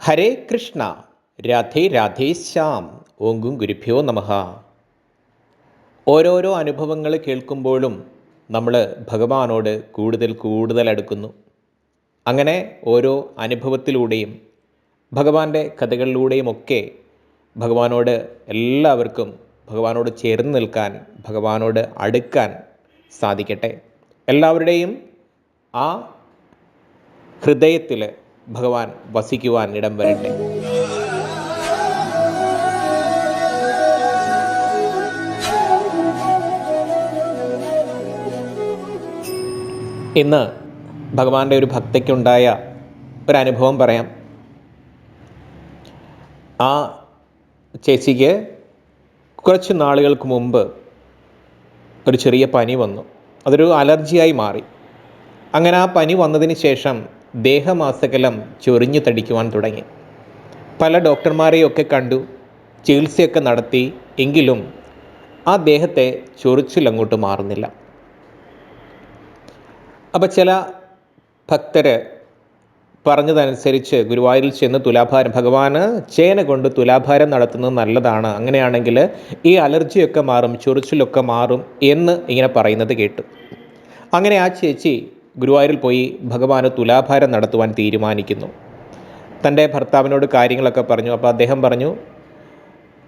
ഹരേ കൃഷ്ണ രാധേ രാധേ ശ്യാം ഓങ്കും ഗുരുഭ്യോ നമഃ. ഓരോരോ അനുഭവങ്ങൾ കേൾക്കുമ്പോഴും നമ്മൾ ഭഗവാനോട് കൂടുതൽ കൂടുതൽ അടുക്കുന്നു. അങ്ങനെ ഓരോ അനുഭവത്തിലൂടെയും ഭഗവാന്റെ കഥകളിലൂടെയും ഒക്കെ ഭഗവാനോട് എല്ലാവർക്കും ഭഗവാനോട് ചേർന്ന് നിൽക്കാൻ ഭഗവാനോട് അടുക്കാൻ സാധിക്കട്ടെ. എല്ലാവരുടെയും ആ ഹൃദയത്തിൽ ഭഗവാൻ വസിക്കുവാൻ ഇടം വരട്ടെ. ഇന്ന് ഭഗവാന്റെ ഒരു ഭക്തയ്ക്കുണ്ടായ ഒരനുഭവം പറയാം. ആ ചേച്ചിക്ക് കുറച്ച് നാളുകൾക്ക് മുമ്പ് ഒരു ചെറിയ പനി വന്നു. അതൊരു അലർജിയായി മാറി. അങ്ങനെ ആ പനി വന്നതിന് ശേഷം ദേഹമാസകലം ചൊറിഞ്ഞു തടിക്കുവാൻ തുടങ്ങി. പല ഡോക്ടർമാരെയൊക്കെ കണ്ടു ചികിത്സയൊക്കെ നടത്തി എങ്കിലും ആ ദേഹത്തെ ചൊറിച്ചിലങ്ങോട്ട് മാറുന്നില്ല. അപ്പോൾ ചില ഭക്തർ പറഞ്ഞതനുസരിച്ച് ഗുരുവായൂരിൽ ചെന്ന് തുലാഭാരം ഭഗവാന് ചേന കൊണ്ട് തുലാഭാരം നടത്തുന്നത് നല്ലതാണ് അങ്ങനെയാണെങ്കിൽ ഈ അലർജിയൊക്കെ മാറും ചൊറിച്ചിലൊക്കെ മാറും എന്ന് ഇങ്ങനെ പറയുന്നത് കേട്ടു. അങ്ങനെ ആ ചേച്ചി ഗുരുവായൂരിൽ പോയി ഭഗവാന് തുലാഭാരം നടത്തുവാൻ തീരുമാനിക്കുന്നു. തന്റെ ഭർത്താവിനോട് കാര്യങ്ങളൊക്കെ പറഞ്ഞു. അപ്പോൾ അദ്ദേഹം പറഞ്ഞു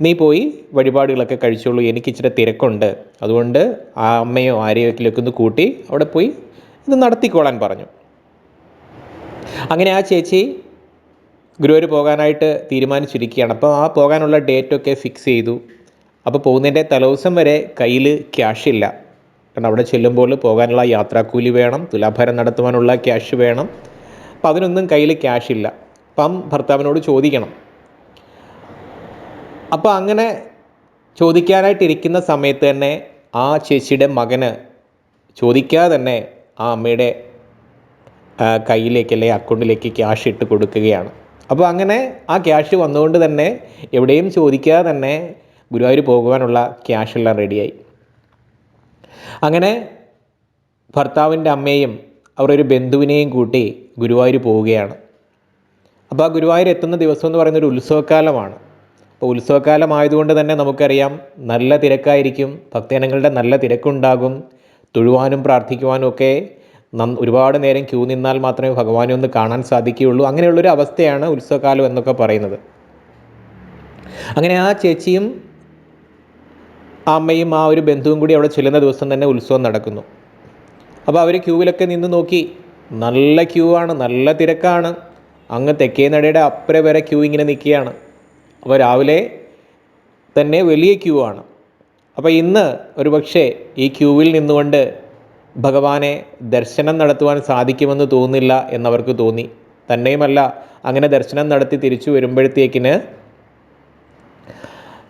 നീ പോയി വഴിപാടുകളൊക്കെ കഴിച്ചോളൂ. എനിക്ക് ഇച്ചിരി തിരക്കുണ്ട്. അതുകൊണ്ട് ആ അമ്മയോ ആരെയൊക്കെ ഒന്ന് കൂട്ടി അവിടെ പോയി ഇത് നടത്തിക്കോളാൻ പറഞ്ഞു. അങ്ങനെ ആ ചേച്ചി ഗുരുവായൂർ പോകാനായിട്ട് തീരുമാനിച്ചിരിക്കുകയാണ്. അപ്പോൾ ആ പോകാനുള്ള ഡേറ്റൊക്കെ ഫിക്സ് ചെയ്തു. അപ്പോൾ പോകുന്നതിന്റെ തലേദിവസം വരെ കയ്യിൽ ക്യാഷ് ഇല്ല കാരണം അവിടെ ചെല്ലുമ്പോൾ പോകാനുള്ള യാത്രാക്കൂലി വേണം തുലാഭാരം നടത്തുവാനുള്ള ക്യാഷ് വേണം. അപ്പം അതിനൊന്നും കയ്യിൽ ക്യാഷ് ഇല്ല. അപ്പം ഭർത്താവിനോട് ചോദിക്കണം. അപ്പോൾ അങ്ങനെ ചോദിക്കാനായിട്ടിരിക്കുന്ന സമയത്ത് തന്നെ ആ ചേച്ചിയുടെ മകന് ചോദിക്കാതെ തന്നെ ആ അമ്മയുടെ കയ്യിലേക്ക് അല്ലെങ്കിൽ അക്കൗണ്ടിലേക്ക് ക്യാഷ് ഇട്ട് കൊടുക്കുകയാണ്. അപ്പോൾ അങ്ങനെ ആ ക്യാഷ് വന്നുകൊണ്ട് തന്നെ എവിടെയും ചോദിക്കാതെ തന്നെ ഗുരുവായൂർ പോകുവാനുള്ള ക്യാഷ് എല്ലാം റെഡിയായി. അങ്ങനെ ഭർത്താവിന്റെ അമ്മയും അവർ ഒരു ബന്ധുവിനെയും കൂട്ടി ഗുരുവായൂർ പോവുകയാണ്. അപ്പോൾ ആ ഗുരുവായൂർ എത്തുന്ന ദിവസം എന്ന് പറയുന്നത് ഒരു ഉത്സവകാലമാണ് അപ്പോൾ ഉത്സവകാലം ആയതുകൊണ്ട് തന്നെ നമുക്കറിയാം നല്ല തിരക്കായിരിക്കും ഭക്തജനങ്ങളുടെ നല്ല തിരക്കുണ്ടാകും തൊഴുവാനും പ്രാർത്ഥിക്കുവാനും ഒക്കെ ഒരുപാട് നേരം ക്യൂ നിന്നാൽ മാത്രമേ ഭഗവാനെ ഒന്ന് കാണാൻ സാധിക്കുകയുള്ളൂ. അങ്ങനെയുള്ളൊരു അവസ്ഥയാണ് ഉത്സവകാലം എന്നൊക്കെ പറയുന്നത്. അങ്ങനെ ആ ചേച്ചിയും ആ അമ്മയും ആ ഒരു ബന്ധുവും കൂടി അവിടെ ചെല്ലുന്ന ദിവസം തന്നെ ഉത്സവം നടക്കുന്നു. അപ്പോൾ അവർ ക്യൂവിലൊക്കെ നിന്ന് നോക്കി. നല്ല ക്യൂ ആണ് നല്ല തിരക്കാണ്. അങ്ങ് തെക്കേ നടയുടെ അപ്പുറം വരെ ക്യൂ ഇങ്ങനെ നിൽക്കുകയാണ്. അപ്പോൾ രാവിലെ തന്നെ വലിയ ക്യൂ ആണ് അപ്പോൾ ഇന്ന് ഒരു പക്ഷേ ഈ ക്യൂവിൽ നിന്നുകൊണ്ട് ഭഗവാനെ ദർശനം നടത്തുവാൻ സാധിക്കുമെന്ന് തോന്നില്ല എന്നവർക്ക് തോന്നി. തന്നെയുമല്ല അങ്ങനെ ദർശനം നടത്തി തിരിച്ചു വരുമ്പോഴത്തേക്കിന്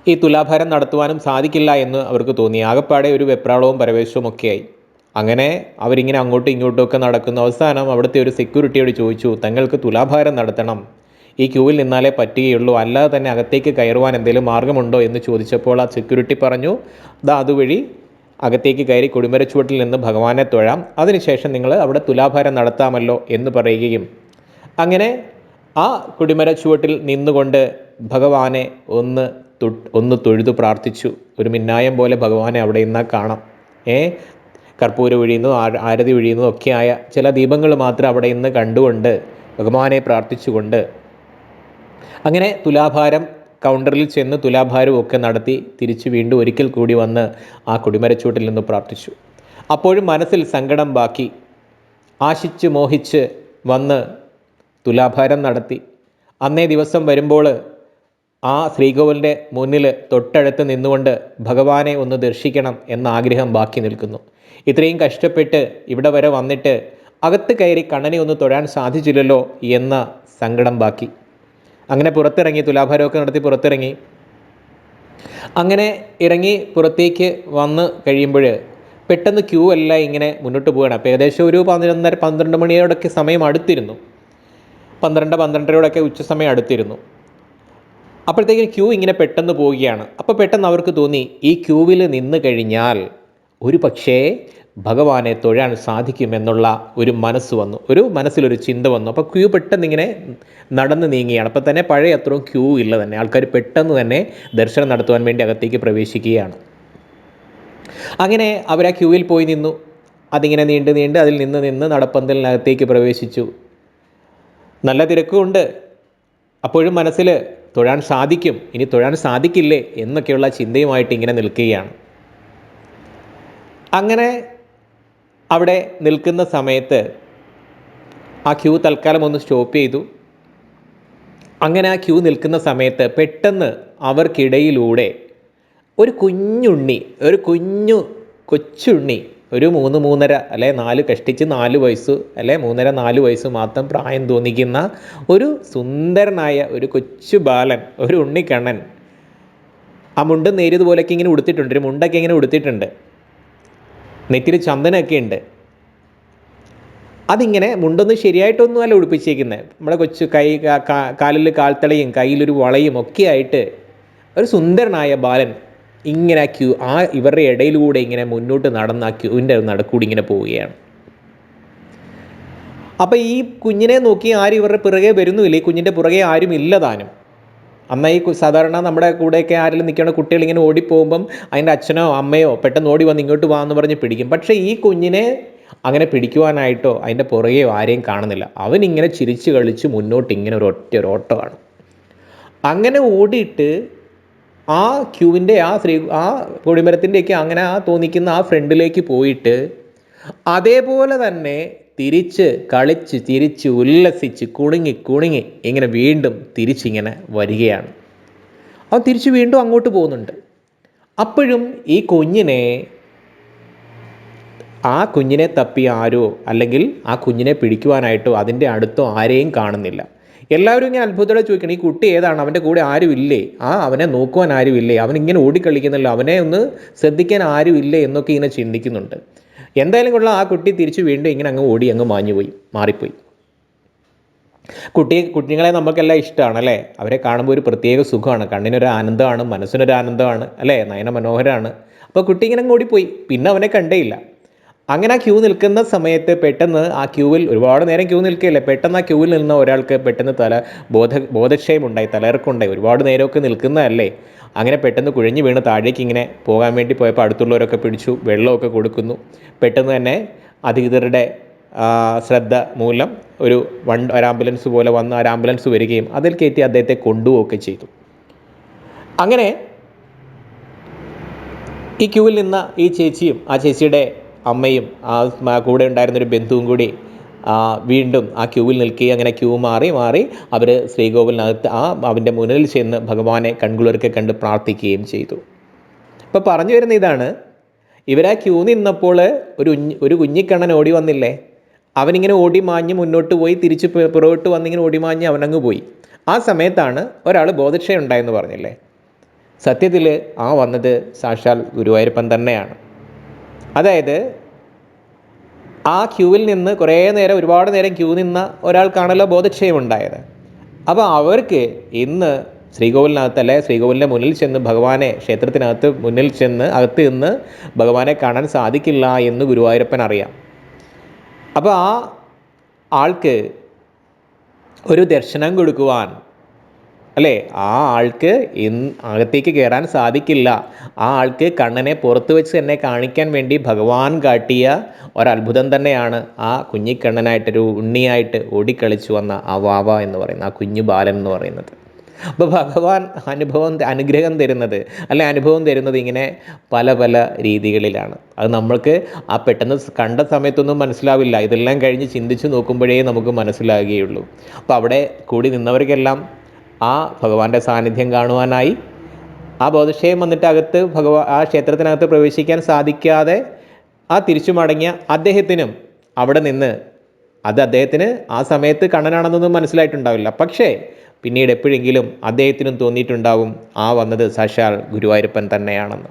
ഈ തുലാഭാരം നടത്തുവാനും സാധിക്കില്ല എന്ന് അവർക്ക് തോന്നി. ആകപ്പാടെ ഒരു വെപ്രാളവും പരവേശവും ഒക്കെയായി. അങ്ങനെ അവരിങ്ങനെ അങ്ങോട്ടും ഇങ്ങോട്ടും ഒക്കെ നടക്കുന്ന അവസാനം അവിടുത്തെ ഒരു സെക്യൂരിറ്റിയോട് ചോദിച്ചു തങ്ങൾക്ക് തുലാഭാരം നടത്തണം? ഈ ക്യൂവിൽ നിന്നാലേ പറ്റുകയുള്ളൂ. അല്ലാതെ തന്നെ അകത്തേക്ക് കയറുവാൻ എന്തെങ്കിലും മാർഗമുണ്ടോ? എന്ന് ചോദിച്ചപ്പോൾ ആ സെക്യൂരിറ്റി പറഞ്ഞു ദാ അതുവഴി അകത്തേക്ക് കയറി കൊടിമരച്ചുവട്ടിൽ നിന്ന് ഭഗവാനെ തൊഴാം. അതിനുശേഷം നിങ്ങൾ അവിടെ തുലാഭാരം നടത്താമല്ലോ എന്ന് പറയുകയും. അങ്ങനെ ആ കുടിമര ചുവട്ടിൽ നിന്നുകൊണ്ട് ഭഗവാനെ ഒന്ന് ഒന്ന് തൊഴുതു പ്രാർത്ഥിച്ചു. ഒരു മിന്നായം പോലെ ഭഗവാനെ അവിടെ ഇന്നാ കാണാം. ഏ? കർപ്പൂര ഒഴിയുന്നു ആ- ആരതി ഒഴിയുന്നു ഒക്കെയായ ചില ദീപങ്ങൾ മാത്രം അവിടെ ഇന്ന് കണ്ടുകൊണ്ട് ഭഗവാനെ പ്രാർത്ഥിച്ചുകൊണ്ട് അങ്ങനെ തുലാഭാരം കൗണ്ടറിൽ ചെന്ന് തുലാഭാരവും ഒക്കെ നടത്തി തിരിച്ച് വീണ്ടും ഒരിക്കൽ കൂടി വന്ന് ആ കൊടിമരച്ചൂട്ടിൽ നിന്ന് പ്രാർത്ഥിച്ചു. അപ്പോഴും മനസ്സിൽ സങ്കടം ബാക്കി. ആശിച്ച് മോഹിച്ച് വന്ന് തുലാഭാരം നടത്തി. അന്നേ ദിവസം വരുമ്പോൾ ആ ശ്രീകോവിലിന്റെ മുന്നിൽ തൊട്ടടുത്ത് നിന്നുകൊണ്ട് ഭഗവാനെ ഒന്ന് ദർശിക്കണം എന്ന ആഗ്രഹം ബാക്കി നിൽക്കുന്നു. ഇത്രയും കഷ്ടപ്പെട്ട് ഇവിടെ വരെ വന്നിട്ട് അകത്ത് കയറി കണ്ണനെ ഒന്ന് തൊഴാൻ സാധിച്ചില്ലല്ലോ എന്ന സങ്കടം ബാക്കി. അങ്ങനെ പുറത്തിറങ്ങി തുലാഭാരമൊക്കെ നടത്തി പുറത്തിറങ്ങി. അങ്ങനെ ഇറങ്ങി പുറത്തേക്ക് വന്ന് കഴിയുമ്പോൾ പെട്ടെന്ന് ക്യൂ അല്ല ഇങ്ങനെ മുന്നോട്ട് പോവുകയാണ്. അപ്പോൾ ഏകദേശം ഒരു പതിനൊന്നര പന്ത്രണ്ട് മണിയോടൊക്കെ സമയം അടുത്തിരുന്നു. പന്ത്രണ്ട് പന്ത്രണ്ടരയോടൊക്കെ ഉച്ച സമയം അടുത്തിരുന്നു. അപ്പോഴത്തേക്കും ക്യൂ ഇങ്ങനെ പെട്ടെന്ന് പോവുകയാണ്. അപ്പോൾ പെട്ടെന്ന് അവർക്ക് തോന്നി ഈ ക്യൂവിൽ നിന്ന് കഴിഞ്ഞാൽ ഒരു പക്ഷേ ഭഗവാനെ തൊഴാൻ സാധിക്കുമെന്നുള്ള ഒരു മനസ്സ് വന്നു. ഒരു മനസ്സിലൊരു ചിന്ത വന്നു. അപ്പോൾ ക്യൂ പെട്ടെന്ന് ഇങ്ങനെ നടന്ന് നീങ്ങിയാണ് അപ്പോൾ തന്നെ പഴയ അത്രയും ക്യൂ ഇല്ല തന്നെ. ആൾക്കാർ പെട്ടെന്ന് തന്നെ ദർശനം നടത്തുവാൻ വേണ്ടി അകത്തേക്ക് പ്രവേശിക്കുകയാണ്. അങ്ങനെ അവർ ആ ക്യൂവിൽ പോയി നിന്നു. അതിങ്ങനെ നീണ്ട് നീണ്ട് അതിൽ നിന്ന് നിന്ന് നടപ്പന്തലിനകത്തേക്ക് പ്രവേശിച്ചു. നല്ല തിരക്കുമുണ്ട്. അപ്പോഴും മനസ്സിൽ തൊഴാൻ സാധിക്കും ഇനി തൊഴാൻ സാധിക്കില്ലേ എന്നൊക്കെയുള്ള ചിന്തയുമായിട്ട് ഇങ്ങനെ നിൽക്കുകയാണ്. അങ്ങനെ അവിടെ നിൽക്കുന്ന സമയത്ത് ആ ക്യൂ തൽക്കാലം ഒന്ന് സ്റ്റോപ്പ് ചെയ്തു. അങ്ങനെ ആ ക്യൂ നിൽക്കുന്ന സമയത്ത് പെട്ടെന്ന് അവർക്കിടയിലൂടെ ഒരു കുഞ്ഞുണ്ണി ഒരു കുഞ്ഞു കൊച്ചുണ്ണി ഒരു മൂന്ന് മൂന്നര അല്ലെ നാല് കഷ്ടിച്ച് നാല് വയസ്സ് അല്ലെ മൂന്നര നാല് വയസ്സ് മാത്രം പ്രായം തോന്നിക്കുന്ന ഒരു സുന്ദരനായ ഒരു കൊച്ചു ബാലൻ ഒരു ഉണ്ണിക്കണ്ണൻ. ആ മുണ്ട് നേരിയതുപോലെയൊക്കെ ഇങ്ങനെ ഉടുത്തിട്ടുണ്ട് ഒരു മുണ്ടൊക്കെ ഇങ്ങനെ ഉടുത്തിട്ടുണ്ട്. നെറ്റിൽ ചന്ദനമൊക്കെ ഉണ്ട്. അതിങ്ങനെ മുണ്ടൊന്നും ശരിയായിട്ടൊന്നും അല്ല ഉടുപ്പിച്ചേക്കുന്നത് നമ്മുടെ കൊച്ചു കൈ കാലിൽ കാൽത്തളയും കയ്യിലൊരു വളയും ഒക്കെ ആയിട്ട് ഒരു സുന്ദരനായ ബാലൻ ഇങ്ങനെ ക്യൂ ആ ഇവരുടെ ഇടയിലൂടെ ഇങ്ങനെ മുന്നോട്ട് നടന്ന് ആ ക്യൂവിന്റെ നടക്കൂടി ഇങ്ങനെ പോവുകയാണ്. അപ്പോൾ ഈ കുഞ്ഞിനെ നോക്കി ആരും ഇവരുടെ പിറകെ വരുന്നുമില്ല. ഈ കുഞ്ഞിന്റെ പുറകെ ആരും ഇല്ല താനും. അന്ന് ഈ സാധാരണ നമ്മുടെ കൂടെയൊക്കെ ആരെങ്കിലും നിൽക്കുന്ന കുട്ടികൾ ഇങ്ങനെ ഓടിപ്പോകുമ്പം അതിന്റെ അച്ഛനോ അമ്മയോ പെട്ടെന്ന് ഓടി വന്ന് ഇങ്ങോട്ട് വാ എന്ന് പറഞ്ഞ് പിടിക്കും. പക്ഷേ ഈ കുഞ്ഞിനെ അങ്ങനെ പിടിക്കുവാനായിട്ടോ അതിന്റെ പുറകെയോ ആരെയും കാണുന്നില്ല. അവനിങ്ങനെ ചിരിച്ച് കളിച്ച് മുന്നോട്ട് ഇങ്ങനെ ഒരു ഒറ്റ ഒരു ഓട്ടമാണ്. അങ്ങനെ ഓടിയിട്ട് ആ ക്യൂവിന്റെ ആ ശ്രീ ആ കൊടിമരത്തിന്റെയൊക്കെ അങ്ങനെ ആ തോന്നിക്കുന്ന ആ ഫ്രണ്ടിലേക്ക് പോയിട്ട് അതേപോലെ തന്നെ തിരിച്ച് കളിച്ച് തിരിച്ച് ഉല്ലസിച്ച് കുണുങ്ങി കുണുങ്ങി ഇങ്ങനെ വീണ്ടും തിരിച്ചിങ്ങനെ വരികയാണ്. അവൻ തിരിച്ച് വീണ്ടും അങ്ങോട്ട് പോകുന്നുണ്ട്. അപ്പോഴും ഈ കുഞ്ഞിനെ ആ കുഞ്ഞിനെ തപ്പി ആരോ അല്ലെങ്കിൽ ആ കുഞ്ഞിനെ പിടിക്കുവാനായിട്ടോ അതിന്റെ അടുത്തോ ആരെയും കാണുന്നില്ല. എല്ലാവരും ഇങ്ങനെ അത്ഭുതത്തോടെ ചോദിക്കണം ഈ കുട്ടി ഏതാണ്? അവന്റെ കൂടെ ആരുമില്ലേ? ആ അവനെ നോക്കുവാൻ ആരുമില്ലേ? അവൻ ഇങ്ങനെ ഓടിക്കളിക്കുന്നല്ലോ. അവനെ ഒന്ന് ശ്രദ്ധിക്കാൻ ആരുമില്ലേ? എന്നൊക്കെ ഇങ്ങനെ ചിന്തിക്കുന്നുണ്ട്. എന്തായാലും കൊള്ളാം ആ കുട്ടി തിരിച്ച് വീണ്ടും ഇങ്ങനെ അങ്ങ് ഓടി അങ്ങ് മാഞ്ഞുപോയി മാറിപ്പോയി. കുട്ടി കുട്ടികളെ നമുക്കെല്ലാം ഇഷ്ടമാണ് അല്ലേ? അവരെ കാണുമ്പോൾ ഒരു പ്രത്യേക സുഖമാണ്. കണ്ണിനൊരു ആനന്ദമാണ് മനസ്സിനൊരു ആനന്ദമാണ് അല്ലേ? നയന മനോഹരമാണ് അപ്പോൾ കുട്ടി ഇങ്ങനെ ഓടിപ്പോയി. പിന്നെ അവനെ കണ്ടേയില്ല. അങ്ങനെ ആ ക്യൂ നിൽക്കുന്ന സമയത്ത് പെട്ടെന്ന് ആ ക്യൂവിൽ ഒരുപാട് നേരം ക്യൂ നിൽക്കുകയല്ലേ? പെട്ടെന്ന് ആ ക്യൂവിൽ നിന്ന ഒരാൾക്ക് പെട്ടെന്ന് തല ബോധ ബോധക്ഷയം ഉണ്ടായി തലയിറക്കുണ്ടായി ഒരുപാട് നേരമൊക്കെ നിൽക്കുന്നതല്ലേ? അങ്ങനെ പെട്ടെന്ന് കുഴഞ്ഞു വീണ് താഴേക്ക് ഇങ്ങനെ പോകാൻ വേണ്ടി പോയപ്പോൾ അടുത്തുള്ളവരൊക്കെ പിടിച്ചു വെള്ളമൊക്കെ കൊടുക്കുന്നു. പെട്ടെന്ന് തന്നെ അധികൃതരുടെ ശ്രദ്ധ മൂലം ഒരു വൺ ഒരു ആംബുലൻസ് പോലെ വന്ന് ഒരു ആംബുലൻസ് വരികയും അതിൽ കയറ്റി അദ്ദേഹത്തെ കൊണ്ടുപോവുകയൊക്കെ ചെയ്തു. അങ്ങനെ ഈ ക്യൂവിൽ നിന്ന ഈ ചേച്ചിയും ആ ചേച്ചിയുടെ അമ്മയും ആ കൂടെ ഉണ്ടായിരുന്ന ഒരു ബന്ധുവും കൂടി വീണ്ടും ആ ക്യൂവിൽ നിൽക്കുകയും അങ്ങനെ ക്യൂ മാറി മാറി അവർ ശ്രീകോവിലിനകത്ത് ആ അവന്റെ മുന്നിൽ ചെന്ന് ഭഗവാനെ കൺകുളിർക്കെ കണ്ട് പ്രാർത്ഥിക്കുകയും ചെയ്തു. അപ്പോൾ പറഞ്ഞു വരുന്ന ഇതാണ് ഇവരാ ക്യൂ നിന്നപ്പോൾ ഒരു ഒരു കുഞ്ഞിക്കണ്ണൻ ഓടി വന്നില്ലേ? അവനിങ്ങനെ ഓടി മാഞ്ഞ് മുന്നോട്ട് പോയി തിരിച്ച് പുറകോട്ട് വന്നിങ്ങനെ ഓടി മാഞ്ഞ് അവനങ്ങ് പോയി. ആ സമയത്താണ് ഒരാൾ ബോധക്ഷയം ഉണ്ടായെന്ന് പറഞ്ഞില്ലേ? സത്യത്തിൽ ആ വന്നത് സാക്ഷാൽ ഗുരുവായൂരപ്പൻ തന്നെയാണ്. അതായത് ആ ക്യൂവിൽ നിന്ന് കുറേ നേരം ഒരുപാട് നേരം ക്യൂ നിന്ന ഒരാൾക്കാണല്ലോ ബോധക്ഷയം ഉണ്ടായത്. അപ്പോൾ അവർക്ക് ഇന്ന് ശ്രീകോവിലിനകത്ത് അല്ലെ ശ്രീകോവിലിന്റെ മുന്നിൽ ചെന്ന് ഭഗവാനെ ക്ഷേത്രത്തിനകത്ത് മുന്നിൽ ചെന്ന് അകത്ത് നിന്ന് ഭഗവാനെ കാണാൻ സാധിക്കില്ല എന്ന് ഗുരുവായൂരപ്പൻ അറിയാം. അപ്പോൾ ആ ആൾക്ക് ഒരു ദർശനം കൊടുക്കുവാൻ അല്ലേ? ആ ആൾക്ക് അകത്തേക്ക് കയറാൻ സാധിക്കില്ല. ആ ആൾക്ക് കണ്ണനെ പുറത്ത് വെച്ച് തന്നെ കാണിക്കാൻ വേണ്ടി ഭഗവാൻ കാട്ടിയ ഒരത്ഭുതം തന്നെയാണ് ആ കുഞ്ഞിക്കണ്ണനായിട്ടൊരു ഉണ്ണിയായിട്ട് ഓടിക്കളിച്ചു വന്ന ആ വാവ എന്ന് പറയുന്ന ആ കുഞ്ഞു ബാലൻ എന്ന് പറയുന്നത്. അപ്പോൾ ഭഗവാൻ അനുഭവം അനുഗ്രഹം തരുന്നത് അല്ലെ അനുഭവം തരുന്നത് ഇങ്ങനെ പല പല രീതികളിലാണ്. അത് നമ്മൾക്ക് ആ പെട്ടെന്ന് കണ്ട സമയത്തൊന്നും മനസ്സിലാവില്ല. ഇതെല്ലാം കഴിഞ്ഞ് ചിന്തിച്ച് നോക്കുമ്പോഴേ നമുക്ക് മനസ്സിലാകുകയുള്ളൂ. അപ്പോൾ അവിടെ കൂടി നിന്നവർക്കെല്ലാം ആ ഭഗവാന്റെ സാന്നിധ്യം കാണുവാനായി. ആ ബോധക്ഷയം വന്നിട്ട് അകത്ത് ഭഗവാ ആ ക്ഷേത്രത്തിനകത്ത് പ്രവേശിക്കാൻ സാധിക്കാതെ ആ തിരിച്ചു മടങ്ങിയ അദ്ദേഹത്തിനും അവിടെ നിന്ന് അത് അദ്ദേഹത്തിന് ആ സമയത്ത് കണ്ണനാണെന്നൊന്നും മനസ്സിലായിട്ടുണ്ടാവില്ല. പക്ഷേ പിന്നീട് എപ്പോഴെങ്കിലും അദ്ദേഹത്തിനും തോന്നിയിട്ടുണ്ടാവും ആ വന്നത് സാക്ഷാൽ ഗുരുവായൂരപ്പൻ തന്നെയാണെന്ന്.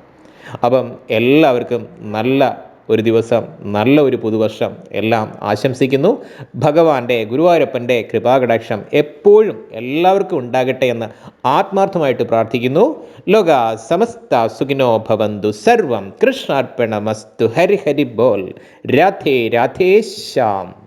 അപ്പം എല്ലാവർക്കും നല്ല ഒരു ദിവസം നല്ല ഒരു പുതുവർഷം എല്ലാം ആശംസിക്കുന്നു. ഭഗവാന്റെ ഗുരുവായൂരപ്പന്റെ കൃപാകടാക്ഷം എപ്പോഴും എല്ലാവർക്കും ഉണ്ടാകട്ടെ എന്ന് ആത്മാർത്ഥമായിട്ട് പ്രാർത്ഥിക്കുന്നു. ലോക സമസ്ത സുഖിനോ ഭവന്തു. സർവം കൃഷ്ണാർപ്പണമസ്തു. ഹരിഹരി ഹരി ബോൽ രാധേ രാധേ ശ്യാം.